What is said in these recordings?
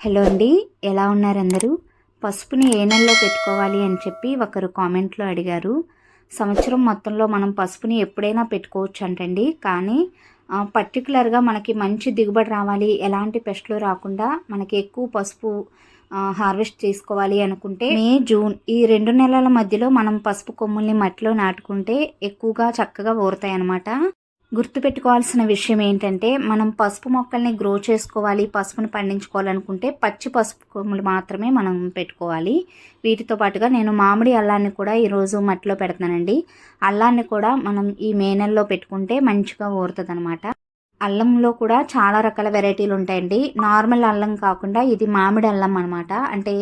Hello అండి ఎలా ఉన్నారు అందరూ పసుపుని ఏ నెలలో పెట్టుకోవాలి అని చెప్పి ఒకరు కామెంట్లో అడిగారు. సంవత్సరం మొత్తంలో మనం పసుపుని ఎప్పుడైనా పెట్టుకోవచ్చు అంటండి. కానీ పర్టికులర్గా మనకి మంచి దిగుబడి రావాలి ఎలాంటి పెస్టులు రాకుండా మనకి ఎక్కువ పసుపు హార్వెస్ట్ చేసుకోవాలి అనుకుంటే మే జూన్ ఈ రెండు నెలల మధ్యలో మనం పసుపు కొమ్ముల్ని మట్టిలో నాటుకుంటే ఎక్కువగా చక్కగా ఊరుతాయి అన్నమాట గుర్తుపెట్టుకోవాల్సిన విషయం ఏంటంటే మనం పసుపు మొక్కల్ని గ్రో చేసుకోవాలి పసుపుని పండించుకోవాలనుకుంటే పచ్చి పసుపు కొమ్ములు మాత్రమే మనం పెట్టుకోవాలి. వీటితో పాటుగా నేను మామిడి అల్లాన్ని కూడా ఈరోజు మట్టిలో పెడుతున్నానండి. అల్లాన్ని కూడా మనం ఈ మే నెలలో పెట్టుకుంటే మంచిగా ఊరుతుంది అనమాట అల్లంలో కూడా చాలా రకాల వెరైటీలు ఉంటాయండి. నార్మల్ అల్లం కాకుండా ఇది మామిడి అల్లం అనమాట అంటే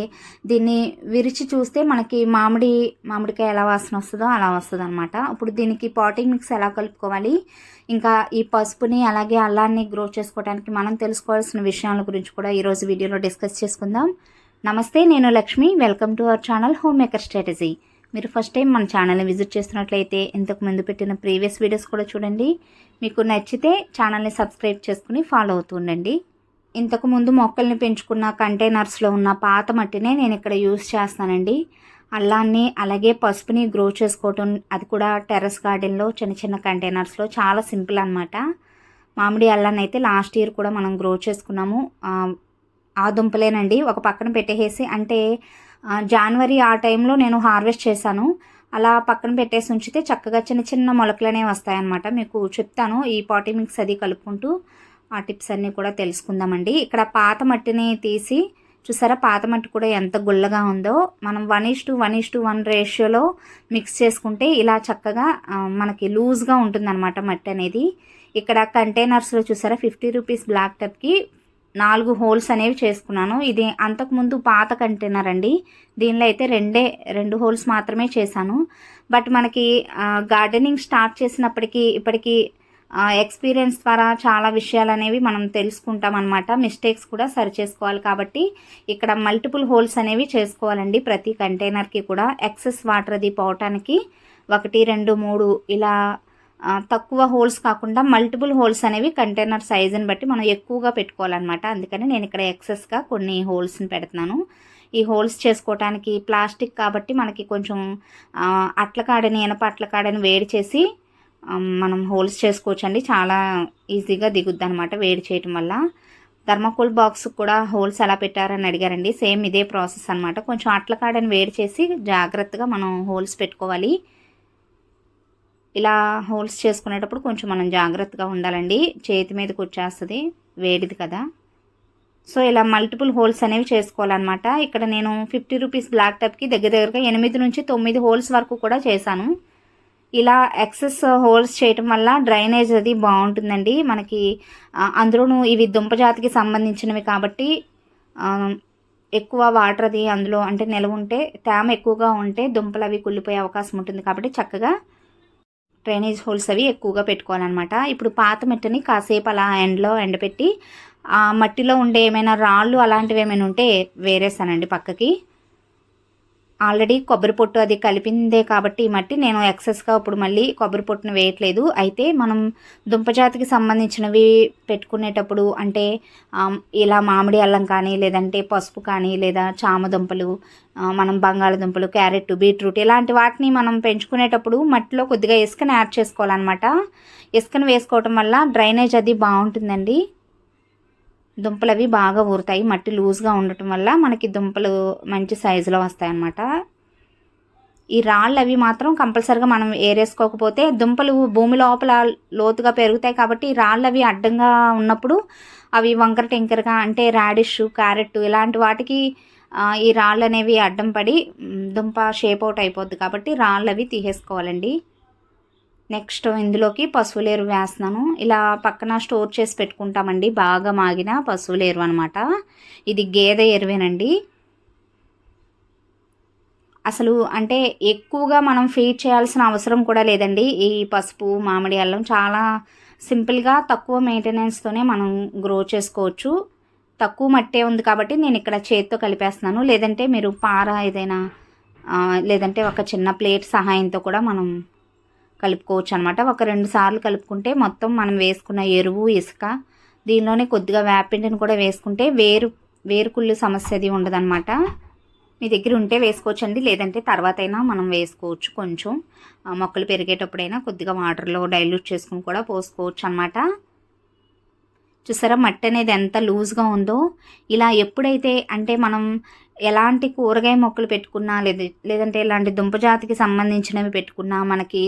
దీన్ని విరిచి చూస్తే మనకి మామిడి మామిడికాయ ఎలా వాసన వస్తుందో అలా వస్తుంది అనమాట ఇప్పుడు దీనికి పాటింగ్ మిక్స్ ఎలా కలుపుకోవాలి? ఇంకా ఈ పసుపుని అలాగే అల్లాన్ని గ్రో చేసుకోవడానికి మనం తెలుసుకోవాల్సిన విషయాల గురించి కూడా ఈరోజు వీడియోలో డిస్కస్ చేసుకుందాం. నమస్తే నేను Lakshmi. Welcome to our channel home maker strategy. మీరు ఫస్ట్ టైం మన ఛానల్ని విజిట్ చేస్తున్నట్లయితే ఇంతకు ముందు పెట్టిన ప్రీవియస్ వీడియోస్ కూడా చూడండి. మీకు నచ్చితే ఛానల్ని సబ్స్క్రైబ్ చేసుకుని ఫాలో అవుతూ ఉండండి. ఇంతకుముందు మొక్కల్ని పెంచుకున్న కంటైనర్స్లో ఉన్న పాత మట్టినే నేను ఇక్కడ యూస్ చేస్తానండి. అల్లాన్ని అలాగే పసుపుని గ్రో చేసుకోవటం అది కూడా టెర్రస్ గార్డెన్లో చిన్న చిన్న కంటైనర్స్లో చాలా సింపుల్ అనమాట మామిడి అల్లాన్ని అయితే లాస్ట్ ఇయర్ కూడా మనం గ్రో చేసుకున్నాము. ఆ, దుంపలేనండి. ఒక పక్కన పెట్టేసి అంటే జనవరి ఆ టైంలో నేను హార్వెస్ట్ చేశాను. అలా పక్కన పెట్టేసి ఉంచితే చక్కగా చిన్న చిన్న మొలకలనే వస్తాయన్నమాట. మీకు చెప్తాను ఈ పాటి మిక్స్ అది కలుపుకుంటూ ఆ టిప్స్ అన్నీ కూడా తెలుసుకుందామండి. ఇక్కడ పాత మట్టిని తీసి చూసారా పాత మట్టి కూడా ఎంత గుల్లగా ఉందో. మనం one is to one is to one రేషియోలో మిక్స్ చేసుకుంటే ఇలా చక్కగా మనకి లూజ్గా ఉంటుందన్నమాట మట్టి అనేది. ఇక్కడ కంటైనర్స్లో చూసారా ఫిఫ్టీ రూపీస్ బ్లాక్ టప్కి నాలుగు హోల్స్ అనేవి చేసుకున్నాను. ఇది అంతకుముందు పాత కంటైనర్ అండి. దీనిలో అయితే రెండే రెండు హోల్స్ మాత్రమే చేశాను. బట్ మనకి గార్డెనింగ్ స్టార్ట్ చేసినప్పటికీ ఇప్పటికీ ఎక్స్పీరియన్స్ ద్వారా చాలా విషయాలు అనేవి మనం తెలుసుకుంటాం అనమాట మిస్టేక్స్ కూడా సరి చేసుకోవాలి కాబట్టి ఇక్కడ మల్టిపుల్ హోల్స్ అనేవి చేసుకోవాలండి ప్రతి కంటైనర్కి కూడా. ఎక్సెస్ వాటర్ అది పోవటానికి ఒకటి రెండు మూడు ఇలా తక్కువ హోల్స్ కాకుండా మల్టిపుల్ హోల్స్ అనేవి కంటైనర్ సైజుని బట్టి మనం ఎక్కువగా పెట్టుకోవాలన్నమాట. అందుకని నేను ఇక్కడ ఎక్సెస్గా కొన్ని హోల్స్ని పెడుతున్నాను. ఈ హోల్స్ చేసుకోవటానికి ప్లాస్టిక్ కాబట్టి మనకి కొంచెం అట్లకాడని అట్ల కాడని ఇనప అట్ల వేడి చేసి మనం హోల్స్ చేసుకోవచ్చండి. చాలా ఈజీగా దిగుద్ది అనమాట వేడి చేయటం వల్ల. థర్మాకోల్ బాక్స్ కూడా హోల్స్ ఎలా పెట్టారని అడిగారండి. సేమ్ ఇదే ప్రాసెస్ అనమాట కొంచెం అట్లకాడని వేడి చేసి జాగ్రత్తగా మనం హోల్స్ పెట్టుకోవాలి. ఇలా హోల్స్ చేసుకునేటప్పుడు కొంచెం మనం జాగ్రత్తగా ఉండాలండి. చేతి మీదకి వచ్చేస్తుంది వేడిది కదా. సో ఇలా మల్టిపుల్ హోల్స్ అనేవి చేసుకోవాలన్నమాట. ఇక్కడ నేను ఫిఫ్టీ రూపీస్ బ్లాక్ టప్కి దగ్గర దగ్గరగా ఎనిమిది నుంచి తొమ్మిది హోల్స్ వరకు కూడా చేశాను. ఇలా ఎక్సెస్ హోల్స్ చేయటం వల్ల డ్రైనేజ్ అది బాగుంటుందండి. మనకి అందులోనూ ఇవి దుంప జాతికి సంబంధించినవి కాబట్టి ఎక్కువ వాటర్ అది అందులో అంటే నిలవ ఉంటే తేమ ఎక్కువగా ఉంటే దుంపలు అవి కుళ్ళిపోయే అవకాశం ఉంటుంది కాబట్టి చక్కగా డ్రైనేజ్ హోల్స్ అవి ఎక్కువగా పెట్టుకోవాలన్నమాట. ఇప్పుడు పాత మట్టిని కాసేపు అలా ఎండలో ఎండపెట్టి ఆ మట్టిలో ఉండే ఏమైనా రాళ్ళు అలాంటివి ఏమైనా ఉంటే వేరేసానండి పక్కకి. ఆల్రెడీ కొబ్బరి పొట్టు అది కలిపిందే కాబట్టి ఈ మట్టి నేను ఎక్సెస్గా ఇప్పుడు మళ్ళీ కొబ్బరి పొట్టును వేయట్లేదు. అయితే మనం దుంపజాతికి సంబంధించినవి పెట్టుకునేటప్పుడు అంటే ఇలా మామిడి అల్లం కానీ లేదంటే పసుపు కానీ లేదా చామ దుంపలు మనం బంగాళదుంపలు క్యారెట్ బీట్రూట్ ఇలాంటి వాటిని మనం పెంచుకునేటప్పుడు మట్టిలో కొద్దిగా ఇసుకను యాడ్ చేసుకోవాలన్నమాట. ఇసుకను వేసుకోవటం వల్ల డ్రైనేజ్ అది బాగుంటుందండి. దుంపలు అవి బాగా ఊరుతాయి. మట్టి లూజ్గా ఉండటం వల్ల మనకి దుంపలు మంచి సైజులో వస్తాయి అన్నమాట ఈ రాళ్ళు అవి మాత్రం కంపల్సరిగా మనం ఏరేసుకోకపోతే దుంపలు భూమి లోపల లోతుగా పెరుగుతాయి కాబట్టి ఈ రాళ్ళు అవి అడ్డంగా ఉన్నప్పుడు అవి వంకర టెంకరగా అంటే రాడిష్ క్యారెట్ ఇలాంటి వాటికి ఈ రాళ్ళు అనేవి అడ్డం పడి దుంప షేప్ అవుట్ అయిపోద్ది కాబట్టి రాళ్ళు అవి తీసేసుకోవాలండి. నెక్స్ట్ ఇందులోకి పశువులేరు వేస్తున్నాను. ఇలా పక్కన స్టోర్ చేసి పెట్టుకుంటామండి. బాగా మాగిన పశువులేరు అనమాట ఇది గేదె ఎరువేనండి. అసలు అంటే ఎక్కువగా మనం ఫీడ్ చేయాల్సిన అవసరం కూడా లేదండి. ఈ పసుపు మామిడి అల్లం చాలా సింపుల్గా తక్కువ మెయింటెనెన్స్తోనే మనం గ్రో చేసుకోవచ్చు. తక్కువ మట్టే ఉంది కాబట్టి నేను ఇక్కడ చేతితో కలిపేస్తున్నాను. లేదంటే మీరు పార ఏదైనా లేదంటే ఒక చిన్న ప్లేట్ సహాయంతో కూడా మనం కలుపుకోవచ్చు అనమాట ఒక రెండు సార్లు కలుపుకుంటే మొత్తం మనం వేసుకున్న ఎరువు ఇసుక దీనిలోనే కొద్దిగా వేపిండిని కూడా వేసుకుంటే వేరు వేరుకుళ్ళు సమస్య అది ఉండదన్నమాట. మీ దగ్గర ఉంటే వేసుకోవచ్చండి లేదంటే తర్వాత అయినా మనం వేసుకోవచ్చు కొంచెం. మొక్కలు పెరిగేటప్పుడైనా కొద్దిగా వాటర్లో డైల్యూట్ చేసుకుని కూడా పోసుకోవచ్చు అనమాట చూసారా మట్టి అనేది ఎంత లూజ్గా ఉందో. ఇలా ఎప్పుడైతే అంటే మనం ఎలాంటి కూరగాయ మొక్కలు పెట్టుకున్నా లేదా లేదంటే ఇలాంటి దుంప జాతికి సంబంధించినవి పెట్టుకున్నా మనకి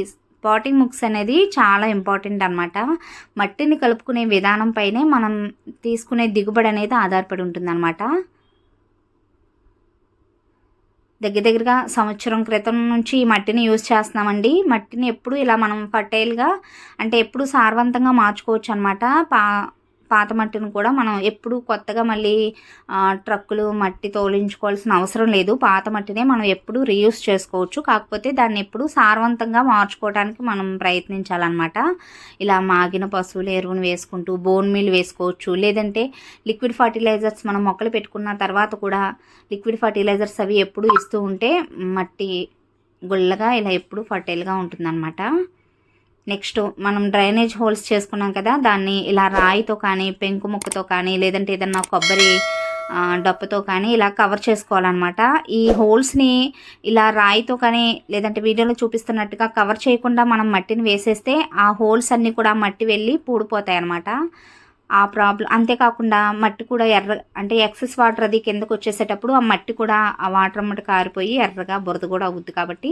పాటింగ్ ముక్స్ అనేది చాలా ఇంపార్టెంట్ అనమాట మట్టిని కలుపుకునే విధానం పైనే మనం తీసుకునే దిగుబడి అనేది ఆధారపడి ఉంటుందన్నమాట. దగ్గర దగ్గరగా సంవత్సరం క్రితం నుంచి ఈ మట్టిని యూజ్ చేస్తున్నామండి. మట్టిని ఎప్పుడు ఇలా మనం ఫర్టైల్గా అంటే ఎప్పుడు సారవంతంగా మార్చుకోవచ్చు అనమాట పా పాత మట్టిని కూడా మనం ఎప్పుడు కొత్తగా మళ్ళీ ట్రక్కులు మట్టి తోలించుకోవాల్సిన అవసరం లేదు. పాత మట్టినే మనం ఎప్పుడు రీయూస్ చేసుకోవచ్చు. కాకపోతే దాన్ని ఎప్పుడు సారవంతంగా మార్చుకోవడానికి మనం ప్రయత్నించాలన్నమాట. ఇలా మాగిన పశువుల ఎరువును వేసుకుంటూ బోన్ మీల్ వేసుకోవచ్చు. లేదంటే లిక్విడ్ ఫర్టిలైజర్స్ మనం మొక్కలు పెట్టుకున్న తర్వాత కూడా లిక్విడ్ ఫర్టిలైజర్స్ అవి ఎప్పుడు ఇస్తూ ఉంటే మట్టి గుల్లగా ఇలా ఎప్పుడు ఫర్టైల్గా ఉంటుందన్నమాట. నెక్స్ట్ మనం డ్రైనేజ్ హోల్స్ చేసుకున్నాం కదా దాన్ని ఇలా రాయితో కానీ పెంకు ముక్కతో కానీ లేదంటే ఏదన్నా కొబ్బరి డప్పుతో కానీ ఇలా కవర్ చేసుకోవాలన్నమాట. ఈ హోల్స్ని ఇలా రాయితో కానీ లేదంటే వీడియోలో చూపిస్తున్నట్టుగా కవర్ చేయకుండా మనం మట్టిని వేసేస్తే ఆ హోల్స్ అన్నీ కూడా మట్టి వెళ్ళి పూడిపోతాయి అన్నమాట ఆ ప్రాబ్లం అంతేకాకుండా మట్టి కూడా ఎర్ర అంటే ఎక్సెస్ వాటర్ అది కిందకు వచ్చేసేటప్పుడు ఆ మట్టి కూడా ఆ వాటర్ అమ్మట కారిపోయి ఎర్రగా బురద కూడా అవుద్ది కాబట్టి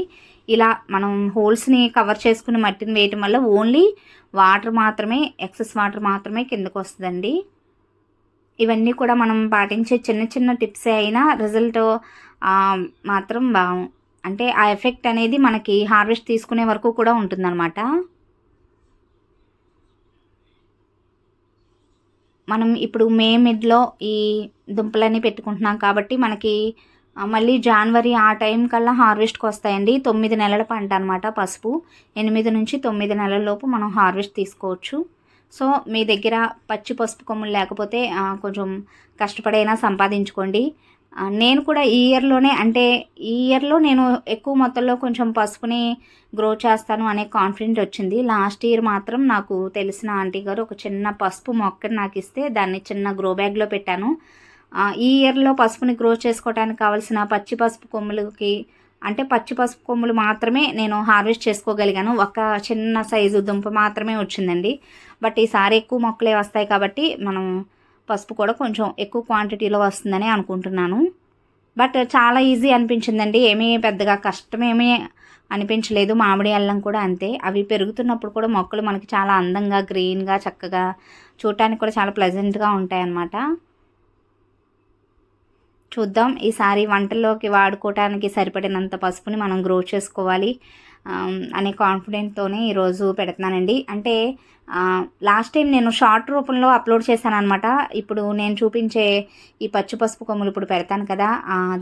ఇలా మనం హోల్స్ని కవర్ చేసుకుని మట్టిని వేయటం వల్ల ఓన్లీ వాటర్ మాత్రమే ఎక్సెస్ వాటర్ మాత్రమే కిందకు వస్తుందండి. ఇవన్నీ కూడా మనం పాటించే చిన్న చిన్న టిప్సే అయినా రిజల్ట్ మాత్రం బా అంటే ఆ ఎఫెక్ట్ అనేది మనకి హార్వెస్ట్ తీసుకునే వరకు కూడా ఉంటుందన్నమాట. మనం ఇప్పుడు మే మిడ్లో ఈ దుంపలన్నీ పెట్టుకుంటున్నాం కాబట్టి మనకి మళ్ళీ జనవరి ఆ టైం కల్లా హార్వెస్ట్కి వస్తాయండి. తొమ్మిది నెలల పంట అనమాట పసుపు. ఎనిమిది నుంచి తొమ్మిది నెలల లోపు మనం హార్వెస్ట్ తీసుకోవచ్చు. సో మీ దగ్గర పచ్చి పసుపు కొమ్ములు లేకపోతే కొంచెం కష్టపడైనా సంపాదించుకోండి. నేను కూడా ఈ ఇయర్లోనే అంటే ఈ ఇయర్లో నేను ఎక్కువ మొత్తంలో కొంచెం పసుపుని గ్రో చేస్తాను అనే కాన్ఫిడెంట్ వచ్చింది. లాస్ట్ ఇయర్ మాత్రం నాకు తెలిసిన ఆంటీ గారు ఒక చిన్న పసుపు మొక్కని నాకు ఇస్తే దాన్ని చిన్న గ్రో బ్యాగ్లో పెట్టాను. ఈ ఇయర్లో పసుపుని గ్రో చేసుకోవడానికి కావాల్సిన పచ్చి పసుపు కొమ్ములకి అంటే పచ్చి పసుపు కొమ్ములు మాత్రమే నేను హార్వెస్ట్ చేసుకోగలిగాను. ఒక చిన్న సైజు దుంప మాత్రమే వచ్చిందండి. బట్ ఈసారి ఎక్కువ మొక్కలే వస్తాయి కాబట్టి మనం పసుపు కూడా కొంచెం ఎక్కువ క్వాంటిటీలో వస్తుందని అనుకుంటున్నాను. బట్ చాలా ఈజీ అనిపించిందండి. ఏమీ పెద్దగా కష్టమేమీ అనిపించలేదు. మామిడి అల్లం కూడా అంతే. అవి పెరుగుతున్నప్పుడు కూడా మొక్కలు మనకి చాలా అందంగా గ్రీన్గా చక్కగా చూడటానికి కూడా చాలా ప్లెజెంట్గా ఉంటాయి అన్నమాట చూద్దాం. ఈసారి వంటల్లోకి వాడుకోవటానికి సరిపడినంత పసుపుని మనం గ్రో చేసుకోవాలి. అనే కాన్ఫిడెంట్తోనే ఈరోజు పెడుతున్నానండి. అంటే లాస్ట్ టైం నేను షార్ట్ రూపంలో అప్లోడ్ చేశాను అనమాట ఇప్పుడు నేను చూపించే ఈ పచ్చి పసుపు కొమ్ములు ఇప్పుడు పెడతాను కదా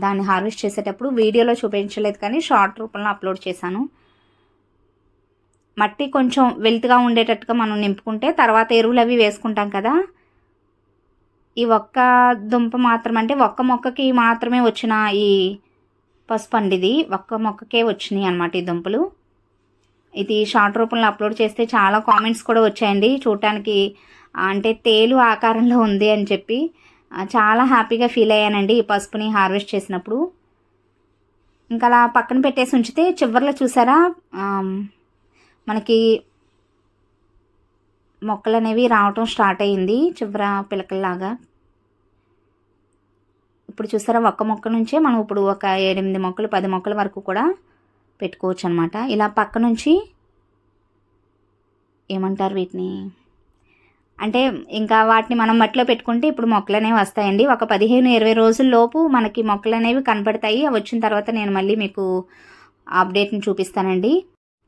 దాన్ని హార్వెస్ట్ చేసేటప్పుడు వీడియోలో చూపించలేదు కానీ షార్ట్ రూపంలో అప్లోడ్ చేశాను. మట్టి కొంచెం వెల్త్గా ఉండేటట్టుగా మనం నింపుకుంటే తర్వాత ఎరువులు అవి వేసుకుంటాం కదా. ఈ ఒక్క దుంప మాత్రం అంటే ఒక్క మొక్కకి మాత్రమే వచ్చిన ఈ పసుపు అండి ఇది ఒక్క మొక్కకే వచ్చినాయి అనమాట ఈ దుంపలు. ఇది షార్ట్ రూపంలో అప్లోడ్ చేస్తే చాలా కామెంట్స్ కూడా వచ్చాయండి. చూడటానికి అంటే తేలు ఆకారంలో ఉంది అని చెప్పి చాలా హ్యాపీగా ఫీల్ అయ్యానండి ఈ పసుపుని హార్వెస్ట్ చేసినప్పుడు. ఇంకా అలా పక్కన పెట్టేసి ఉంచితే చివరిలో చూసారా మనకి మొక్కలు అనేవి రావటం స్టార్ట్ అయ్యింది చివర పిలకల్లాగా. ఇప్పుడు చూసారా ఒక్క మొక్క నుంచే మనం ఇప్పుడు ఒక ఎనిమిది మొక్కలు పది మొక్కల వరకు కూడా పెట్టుకోవచ్చు అనమాట ఇలా పక్క నుంచి ఏమంటారు వీటిని? అంటే ఇంకా వాటిని మనం మట్టిలో పెట్టుకుంటే ఇప్పుడు మొక్కలు అనేవి వస్తాయండి. ఒక పదిహేను ఇరవై రోజుల్లోపు మనకి మొక్కలు అనేవి కనపడతాయి అవి వచ్చిన తర్వాత నేను మళ్ళీ మీకు అప్డేట్ని చూపిస్తానండి.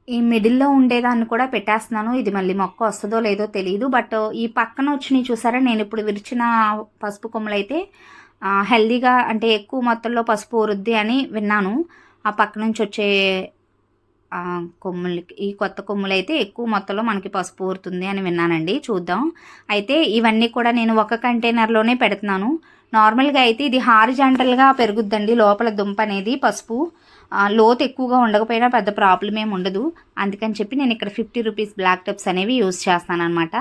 ఈ మిడిల్లో ఉండేదాన్ని కూడా పెట్టేస్తున్నాను. ఇది మళ్ళీ మొక్క వస్తుందో లేదో తెలియదు బట్ ఈ పక్కన వచ్చినవి చూసారా? నేను ఇప్పుడు విరిచిన పసుపు కొమ్మలు అయితే హెల్దీగా అంటే ఎక్కువ మొత్తంలో పసుపు ఊరుద్ది అని విన్నాను. ఆ పక్క నుంచి వచ్చే కొమ్ములకి ఈ కొత్త కొమ్ములు అయితే ఎక్కువ మొత్తంలో మనకి పసుపు ఊరుతుంది అని విన్నానండి. చూద్దాం. అయితే ఇవన్నీ కూడా నేను ఒక కంటైనర్లోనే పెడుతున్నాను. నార్మల్గా అయితే ఇది హారిజాంటల్గా పెరుగుద్దండి. లోపల దుంప అనేది పసుపు. లోతు ఎక్కువగా ఉండకపోయినా పెద్ద ప్రాబ్లం ఏమి ఉండదు. అందుకని చెప్పి నేను ఇక్కడ ఫిఫ్టీ రూపీస్ బ్లాక్ టెప్స్ అనేవి యూస్ చేస్తాను అనమాట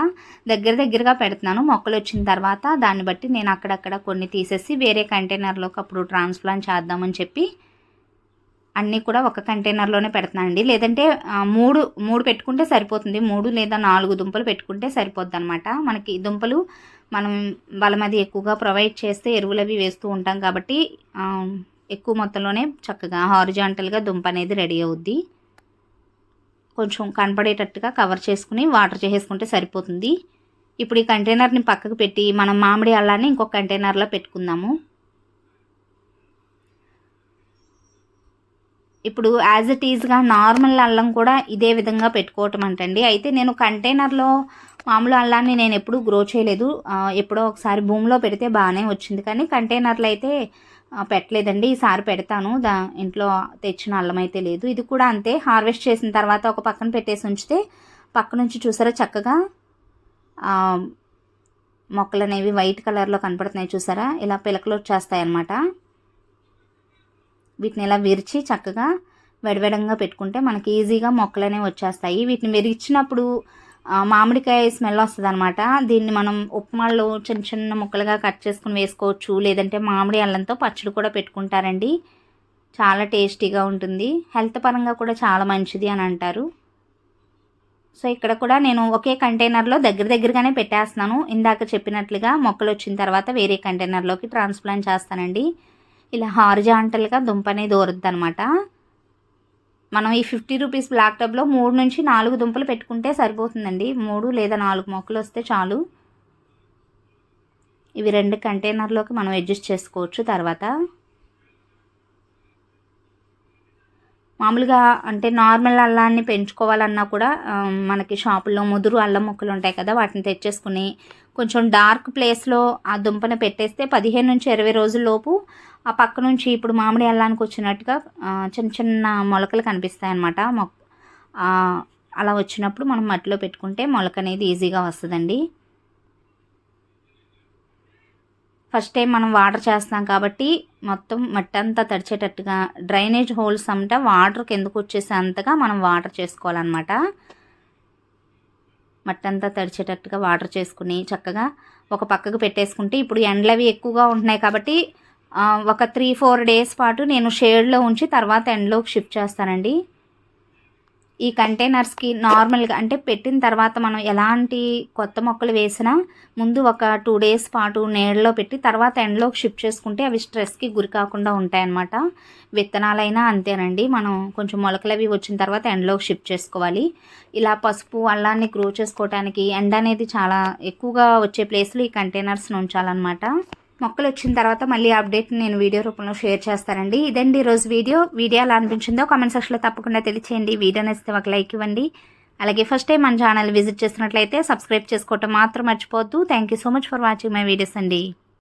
దగ్గర దగ్గరగా పెడుతున్నాను. మొక్కలు వచ్చిన తర్వాత దాన్ని బట్టి నేను అక్కడక్కడ కొన్ని తీసేసి వేరే కంటైనర్లోకి అప్పుడు ట్రాన్స్ప్లాంట్ చేద్దామని చెప్పి అన్నీ కూడా ఒక కంటైనర్లోనే పెడుతున్నానండి లేదంటే మూడు మూడు పెట్టుకుంటే సరిపోతుంది. మూడు లేదా నాలుగు దుంపలు పెట్టుకుంటే సరిపోద్ది అనమాట మనకి దుంపలు మనం బలం అది ఎక్కువగా ప్రొవైడ్ చేస్తే ఎరువులు అవి వేస్తూ ఉంటాం కాబట్టి ఎక్కువ మొత్తంలోనే చక్కగా హారిజాంటల్గా దుంప అనేది రెడీ అవుద్ది. కొంచెం కనపడేటట్టుగా కవర్ చేసుకుని వాటర్ చేసేసుకుంటే సరిపోతుంది. ఇప్పుడు ఈ కంటైనర్ని పక్కకు పెట్టి మనం మామిడి అల్లాన్ని ఇంకొక కంటైనర్లో పెట్టుకుందాము. ఇప్పుడు యాజ్ ఇట్ ఈజ్గా నార్మల్ అల్లం కూడా ఇదే విధంగా పెట్టుకోవటం అంటండి. అయితే నేను కంటైనర్లో మామూలు అల్లాన్ని నేను ఎప్పుడూ గ్రో చేయలేదు. ఎప్పుడో ఒకసారి భూమిలో పెడితే బాగానే వచ్చింది. కానీ కంటైనర్లు అయితే పెట్టలేదండి. ఈసారి పెడతాను. దా ఇంట్లో తెచ్చిన అల్లం అయితే లేదు. ఇది కూడా అంతే. హార్వెస్ట్ చేసిన తర్వాత ఒక పక్కన పెట్టేసి ఉంచితే పక్క నుంచి చూసారా చక్కగా మొక్కలు అనేవి వైట్ కలర్లో కనపడుతున్నాయి చూసారా? ఇలా పిలకలు వచ్చేస్తాయి అన్నమాట వీటిని ఇలా విరిచి చక్కగా వెడవెడంగా పెట్టుకుంటే మనకి ఈజీగా మొక్కలు అనేవి వచ్చేస్తాయి. వీటిని విరిచినప్పుడు మామిడికాయ స్మెల్ వస్తుంది అనమాట దీన్ని మనం ఉప్మాల్లో చిన్న చిన్న ముక్కలుగా కట్ చేసుకుని వేసుకోవచ్చు. లేదంటే మామిడి అల్లంతో పచ్చడి కూడా పెట్టుకుంటారండి. చాలా టేస్టీగా ఉంటుంది. హెల్త్ పరంగా కూడా చాలా మంచిది అని అంటారు. సో ఇక్కడ కూడా నేను ఒకే కంటైనర్లో దగ్గర దగ్గరగానే పెట్టేస్తున్నాను. ఇందాక చెప్పినట్లుగా మొక్కలు వచ్చిన తర్వాత వేరే కంటైనర్లోకి ట్రాన్స్ప్లాంట్ చేస్తానండి. ఇలా హారిజాంటల్గా దుంప అనేది దూరద్దు అనమాట మనం ఈ ఫిఫ్టీ రూపీస్ బ్లాక్ టబ్లో మూడు నుంచి నాలుగు దుంపలు పెట్టుకుంటే సరిపోతుందండి. మూడు లేదా నాలుగు మొక్కలు వస్తే చాలు. ఇవి రెండు కంటైనర్లోకి మనం అడ్జస్ట్ చేసుకోవచ్చు తర్వాత. మామూలుగా అంటే నార్మల్ అల్లాన్ని పెంచుకోవాలన్నా కూడా మనకి షాపుల్లో ముదురు అల్లం మొక్కలు ఉంటాయి కదా వాటిని తెచ్చేసుకుని కొంచెం డార్క్ ప్లేస్లో ఆ దుంపను పెట్టేస్తే పదిహేను నుంచి ఇరవై రోజుల్లోపు ఆ పక్క నుంచి ఇప్పుడు మామిడి అల్లానికి వచ్చినట్టుగా చిన్న చిన్న మొలకలు కనిపిస్తాయి అన్నమాట. మొక్క అలా వచ్చినప్పుడు మనం మట్టిలో పెట్టుకుంటే మొలక అనేది ఈజీగా వస్తుందండి. ఫస్ట్ టైం మనం వాటర్ చేస్తాం కాబట్టి మొత్తం మట్టి అంతా తడిచేటట్టుగా డ్రైనేజ్ హోల్స్ అంతా వాటర్ కిందకు వచ్చేసేంతగా మనం వాటర్ చేసుకోవాలన్నమాట. మట్టి అంతా తడిచేటట్టుగా వాటర్ చేసుకుని చక్కగా ఒక పక్కకు పెట్టేసుకుంటే ఇప్పుడు ఎండలు అవి ఎక్కువగా ఉంటున్నాయి కాబట్టి ఒక త్రీ ఫోర్ డేస్ పాటు నేను షేడ్లో ఉంచి తర్వాత ఎండలోకి షిఫ్ట్ చేస్తానండి. ఈ కంటైనర్స్కి నార్మల్గా అంటే పెట్టిన తర్వాత మనం ఎలాంటి కొత్త మొక్కలు వేసినా ముందు ఒక టూ డేస్ పాటు నీడలో పెట్టి తర్వాత ఎండలోకి షిఫ్ట్ చేసుకుంటే అవి స్ట్రెస్కి గురి కాకుండా ఉంటాయన్నమాట. విత్తనాలైనా అంతేనండి. మనం కొంచెం మొలకలు అవి వచ్చిన తర్వాత ఎండలోకి షిఫ్ట్ చేసుకోవాలి. ఇలా పసుపు అల్లాన్ని గ్రో చేసుకోవడానికి ఎండ అనేది చాలా ఎక్కువగా వచ్చే ప్లేస్లో ఈ కంటైనర్స్ని ఉంచాలన్నమాట మొక్కలు వచ్చిన తర్వాత మళ్ళీ అప్డేట్ నేను వీడియో రూపంలో షేర్ చేస్తానండి. ఇదండి ఈరోజు వీడియో. వీడియో ఎలా అనిపించిందో కామెంట్ సెక్షన్లో తప్పకుండా తెలియచేయండి. వీడియో నచ్చితే ఒక లైక్ ఇవ్వండి. అలాగే ఫస్ట్ టైం మన ఛానల్ విజిట్ చేసినట్లయితే సబ్స్క్రైబ్ చేసుకోవటం మాత్రం మర్చిపోవద్దు. Thank you so much for watching my videos అండి.